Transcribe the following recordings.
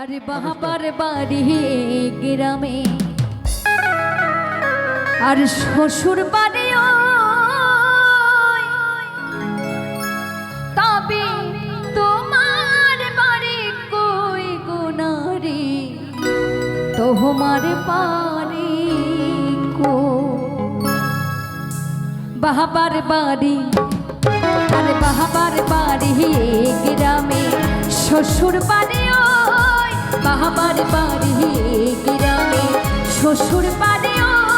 আরে বাহাবার বাড়ি গ্রামে। আর শ্বশুর বাড়িও তবে তোমার বাড়ি কই গুনারি তোমার বাড়ি কো? বাহাবার বাড়ি, আরে বাহাবার বাড়ি গ্রামে। শ্বশুর বাড়ি বাহাবার বাড়ি গ্রামে শ্বশুর বাড়ি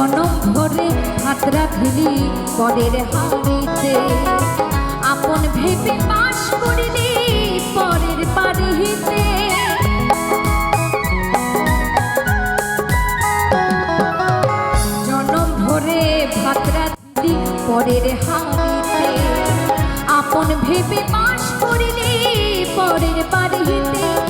জনম ভরে হাত রাখলি পরের হাড়িতে। আপন ভেবে বাস করিলি পরের বাড়িতে। জনম ভরে ভাত রাখলি পরের হাড়িতে। আপন ভেবে বাস করিলি পরের বাড়িতে।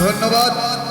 ধন্যবাদ।